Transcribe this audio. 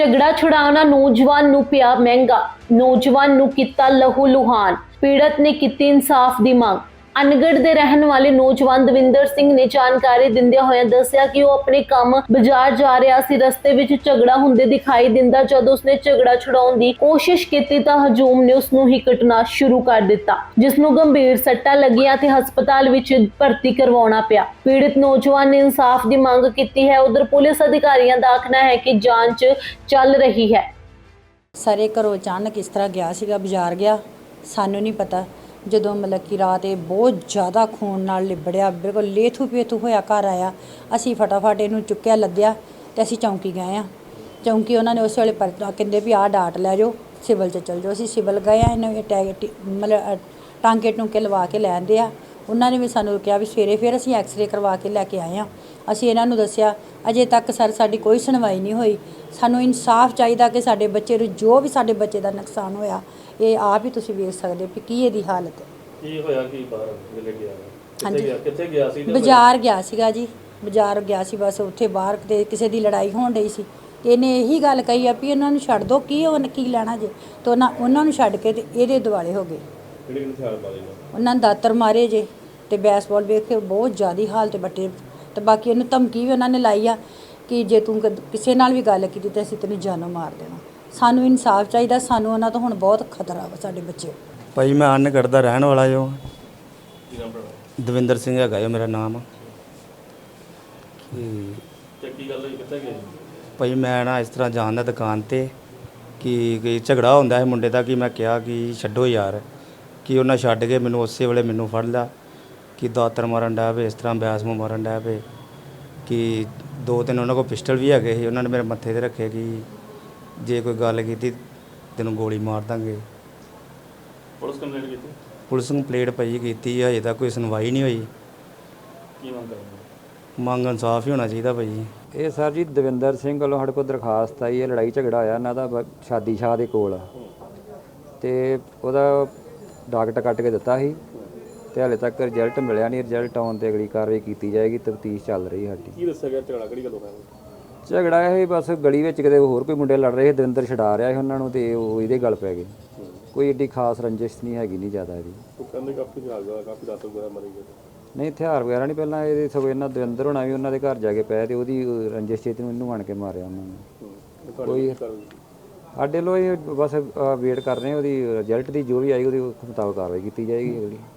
ਝਗੜਾ ਛੁਡਾਉਣਾ ਨੌਜਵਾਨ ਨੂੰ ਪਿਆ ਮਹਿੰਗਾ। ਨੌਜਵਾਨ ਨੂੰ ਕੀਤਾ ਲਹੂ ਲੁਹਾਨ ਪੀੜਤ ਨੇ ਕੀਤੀ ਇਨਸਾਫ ਦੀ ਮੰਗ। ਅਨਗੜ ਦੇ ਰਹਿਣ ਵਾਲੇ ਨੌਜਵਾਨ ਦਵਿੰਦਰ ਸਿੰਘ ਨੇ ਜਾਣਕਾਰੀ ਦਿੰਦਿਆਂ ਹੋਇਆਂ ਦੱਸਿਆ ਕਿ ਉਹ ਆਪਣੇ ਕੰਮ ਬਾਜ਼ਾਰ ਜਾ ਰਿਹਾ ਸੀ। ਰਸਤੇ ਵਿੱਚ ਝਗੜਾ ਹੁੰਦੇ ਦਿਖਾਈ ਦਿੰਦਾ। ਜਦੋਂ ਉਸਨੇ ਝਗੜਾ ਛੁਡਾਉਣ ਦੀ ਕੋਸ਼ਿਸ਼ ਕੀਤੀ ਤਾਂ ਹਜੂਮ ਨੇ ਉਸ ਨੂੰ ਹੀ ਕੱਟਣਾ ਸ਼ੁਰੂ ਕਰ ਦਿੱਤਾ ਜਿਸ ਨੂੰ ਗੰਭੀਰ ਸੱਟਾਂ ਲੱਗੀਆਂ ਤੇ ਹਸਪਤਾਲ ਵਿੱਚ ਭਰਤੀ ਕਰਵਾਉਣਾ ਪਿਆ। ਪੀੜਤ ਨੌਜਵਾਨ ਨੇ ਇਨਸਾਫ ਦੀ ਮੰਗ ਕੀਤੀ ਹੈ। ਉਧਰ ਪੁਲਿਸ ਅਧਿਕਾਰੀਆਂ ਦਾ ਆਖਣਾ ਹੈ ਕਿ ਜਾਂਚ ਚੱਲ ਰਹੀ ਹੈ। ਸਾਰੇ ਘਰੋਂ ਅਚਾਨਕ ਇਸ ਤਰ੍ਹਾਂ ਗਿਆ ਸੀਗਾ, ਬਾਜ਼ਾਰ ਗਿਆ। ਸਾਨੂੰ ਨਹੀਂ ਪਤਾ। ਜਦੋਂ ਮਤਲਬ ਕਿ ਰਾਤ ਇਹ ਬਹੁਤ ਜ਼ਿਆਦਾ ਖੂਨ ਨਾਲ ਲਿਬੜਿਆ, ਬਿਲਕੁਲ ਲੇਥੂ ਪੇਥੂ ਹੋਇਆ ਘਰ ਆਇਆ, ਅਸੀਂ ਫਟਾਫਟ ਇਹਨੂੰ ਚੁੱਕਿਆ, ਲੱਦਿਆ ਤੇ ਅਸੀਂ ਚੌਂਕੀ ਗਏ ਆ ਚੌਂਕੀ ਉਹਨਾਂ ਨੇ ਉਸ ਵੇਲੇ ਪਰ ਕਹਿੰਦੇ ਵੀ ਆਹ ਡਾਟ ਲੈ ਜਾਓ, ਸਿਵਲ 'ਚ ਚਲ ਜਾਓ। ਅਸੀਂ ਸਿਵਲ ਗਏ ਆ ਇਹਨੂੰ ਇਹ ਟੈਗ ਮਤਲਬ ਟਾਂਕੇ ਟੂੰਕੇ ਲਵਾ ਕੇ ਲੈ ਆਂਦੇ ਆ। ਉਹਨਾਂ ਨੇ ਵੀ ਸਾਨੂੰ ਕਿਹਾ ਵੀ ਸਵੇਰੇ ਫਿਰ ਅਸੀਂ ਐਕਸ-ਰੇ ਕਰਵਾ ਕੇ ਲੈ ਕੇ ਆਏ ਆ ਅਸੀਂ ਇਹਨਾਂ ਨੂੰ ਦੱਸਿਆ, ਅਜੇ ਤੱਕ ਸਰ, ਸਾਡੀ ਕੋਈ ਸੁਣਵਾਈ ਨਹੀਂ ਹੋਈ। ਸਾਨੂੰ ਇਨਸਾਫ ਚਾਹੀਦਾ ਕਿ ਸਾਡੇ ਬੱਚੇ ਨੂੰ ਜੋ ਵੀ ਸਾਡੇ ਬੱਚੇ ਦਾ ਨੁਕਸਾਨ ਹੋਇਆ ਇਹ ਆਪ ਹੀ ਤੁਸੀਂ ਵੇਖ ਸਕਦੇ ਹੋ ਕਿ ਕੀ ਇਹਦੀ ਹਾਲਤ ਹੈ। ਕੀ ਹੋਇਆ ਕੀ ਬਾਹਰ ਵੇਲੇ ਗਿਆ? ਕਿੱਥੇ ਹਾਂਜੀ। ਗਿਆ? ਕਿੱਥੇ ਗਿਆ ਸੀ ਤੇ ਬਾਜ਼ਾਰ ਗਿਆ ਸੀਗਾ ਜੀ। ਬਾਜ਼ਾਰ ਗਿਆ ਸੀ ਬਸ ਉੱਥੇ ਬਾਹਰ ਤੇ ਕਿਸੇ ਦੀ ਲੜਾਈ ਹੋਣ ਰਹੀ ਸੀ। ਤੇ ਇਹਨੇ ਇਹੀ ਗੱਲ ਕਹੀ ਆ ਵੀ ਇਹਨਾਂ ਨੂੰ ਛੱਡ ਦਿਓ ਕੀ ਉਹਨ ਕੀ ਲੈਣਾ ਜੇ? ਤੇ ਉਹਨਾਂ ਉਹਨਾਂ ਨੂੰ ਛੱਡ ਕੇ ਤੇ ਇਹਦੇ ਦੁਆਲੇ ਹੋ ਗਏ। ਕਿਹੜੇ ਕਿਹੜੇ ਹਥਿਆਰ ਮਾਰੇ ਨੇ ਉਹਨਾਂ ਨੇ ਦਾਤਰ ਮਾਰੇ ਜੇ ਤੇ ਬੈਸਬਾਲ ਵੇਖ ਕੇ ਬਹੁਤ ਜ਼ਿਆਦੀ ਹਾਲਤ ਬੱਟੇ ਤੇ ਬਾਕੀ ਇਹਨੂੰ ਧਮਕੀ ਵੀ ਉਹਨਾਂ ਨੇ ਲਾਈ ਆ ਕਿ ਜੇ ਤੂੰ ਕਦ- ਕਿਸੇ ਨਾਲ ਵੀ ਗੱਲ ਕੀਤੀ ਤੇ ਅਸੀਂ ਤੈਨੂੰ ਜਾਨੋਂ ਮਾਰ ਦੇਣਾ। ਸਾਨੂੰ ਇਨਸਾਫ ਚਾਹੀਦਾ ਸਾਨੂੰ ਉਹਨਾਂ ਤੋਂ ਹੁਣ ਬਹੁਤ ਖਤਰਾ ਵਾ ਸਾਡੇ ਬੱਚੇ। ਭਾਈ ਮੈਂ ਅਨਗੜ੍ਹ ਦਾ ਰਹਿਣ ਵਾਲਾ ਜੋ ਕੀ ਨਾਮ ਪੜਾ ਦਵਿੰਦਰ ਸਿੰਘ ਹੈਗਾ ਜੋ ਮੇਰਾ ਨਾਮ ਕਿ ਤੇ ਕੀ ਗੱਲ ਹੋਈ ਕਿੱਥੇ ਗਏ? ਭਾਈ ਮੈਂ ਨਾ ਇਸ ਤਰ੍ਹਾਂ ਜਾਂਦਾ ਦੁਕਾਨ ਤੇ ਕਿ ਕਿ ਝਗੜਾ ਹੁੰਦਾ ਹੈ ਮੁੰਡੇ ਦਾ ਕਿ ਮੈਂ ਕਿਹਾ ਕਿ ਛੱਡੋ ਯਾਰ ਕਿ ਉਹਨਾਂ ਛੱਡ ਕੇ ਮੈਨੂੰ ਉਸੇ ਵੇਲੇ ਮੈਨੂੰ ਫੜ ਲਿਆ ਕਿ ਦਾਤਰ ਮਾਰਨ ਡਿਆ ਪਏ ਇਸ ਤਰ੍ਹਾਂ ਬਿਆਸ ਮੂੰਹ ਮਾਰਨ ਡਿਆ ਪਏ ਕਿ ਦੋ ਤਿੰਨ ਉਹਨਾਂ ਕੋਲ ਪਿਸਟਲ ਵੀ ਹੈਗੇ ਸੀ ਉਹਨਾਂ ਨੇ ਮੇਰੇ ਮੱਥੇ ਤੇ ਰੱਖੇ ਕਿ ਜੇ ਕੋਈ ਗੱਲ ਕੀਤੀ ਤੈਨੂੰ ਗੋਲੀ ਮਾਰ ਦਾਂਗੇ। ਪੁਲਿਸ ਕੰਪਲੇਂਟ ਕੀਤੀ? ਪੁਲਿਸ ਨੂੰ ਪਲੇਟ ਪਈ ਕੀਤੀ ਹੈ, ਹਜੇ ਤੱਕ ਕੋਈ ਸੁਣਵਾਈ ਨਹੀਂ ਹੋਈ। ਕੀ ਮੰਗ ਕਰਦੇ? ਮੰਗ ਇਨਸਾਫ ਹੀ ਹੋਣਾ ਚਾਹੀਦਾ ਭਾਈ ਇਹ ਸਰ ਜੀ ਦਵਿੰਦਰ ਸਿੰਘ ਵੱਲੋਂ ਸਾਡੇ ਕੋਲ ਦਰਖਾਸਤ ਆਈ ਹੈ ਲੜਾਈ ਝਗੜਾ ਹੋਇਆ ਇਹਨਾਂ ਦਾ ਬ- ਸ਼ਾਦੀ ਸ਼ਾਹ ਦੇ ਕੋਲ। ਤੇ ਉਹਦਾ ਡਾਕਟਰ ਕੱਟ ਕੇ ਦਿੱਤਾ ਸੀ ਤੇ ਹਾਲੇ ਤੱਕ ਰਿਜ਼ਲਟ ਮਿਲਿਆ ਨਹੀਂ ਰਿਜ਼ਲਟ ਆਉਣ ਤੇ ਅਗਲੀ ਕਾਰਵਾਈ ਕੀਤੀ ਜਾਏਗੀ ਤਫਤੀਸ਼ ਚੱਲ ਰਹੀ ਸਾਡੀ। ਕੀ ਦੱਸਿਆ ਗਿਆ? ਝਗੜਾ ਕਿਹੜੀ ਗੱਲ ਹੋਇਆ? ਝਗੜਾ ਇਹ ਬਸ ਗਲੀ ਵਿੱਚ ਕਿਤੇ ਹੋਰ ਕੋਈ ਮੁੰਡੇ ਲੜ ਰਹੇ ਸੀ ਦਵਿੰਦਰ ਛਡਾ ਰਿਹਾ ਸੀ ਉਹਨਾਂ ਨੂੰ ਤੇ ਉਹ ਇਹਦੇ ਗੱਲ ਪੈ ਗਏ ਕੋਈ ਏਡੀ ਖਾਸ ਰੰਜਿਸ਼ ਨਹੀਂ ਹੈਗੀ ਨਹੀਂ ਜ਼ਿਆਦਾ ਇਹਦੀ। ਉਹ ਕਹਿੰਦੇ ਕਾਫੀ ਹਥਿਆਰ ਦਾ ਕਾਫੀ ਦਾਤਰ ਵਗੈਰਾ ਮਾਰੇ ਗਏ ਨਹੀਂ ਹਥਿਆਰ ਵਗੈਰਾ ਨਹੀਂ ਪਹਿਲਾਂ ਇਹਦੇ ਸਗੋਂ ਇਹਨਾਂ ਦਵਿੰਦਰ ਹੋਣਾ ਵੀ ਉਹਨਾਂ ਦੇ ਘਰ ਜਾ ਕੇ ਪਏ ਤੇ ਉਹਦੀ ਰੰਜਿਸ਼ ਚੇਤ ਨੂੰ ਇਹਨੂੰ ਆਣ ਕੇ ਮਾਰਿਆ ਉਹਨਾਂ ਨੇ। ਕੋਈ ਸਾਡੇ ਲੋ ਇਹ ਬਸ ਵੇਟ ਕਰ ਰਹੇ ਹਾਂ ਉਹਦੀ ਰਿਜ਼ਲਟ ਦੀ ਜੋ ਵੀ ਆਏਗੀ ਉਹਦੇ ਮੁਤਾਬਕ ਕਾਰਵਾਈ ਕੀਤੀ ਜਾਏਗੀ ਅਗਲੀ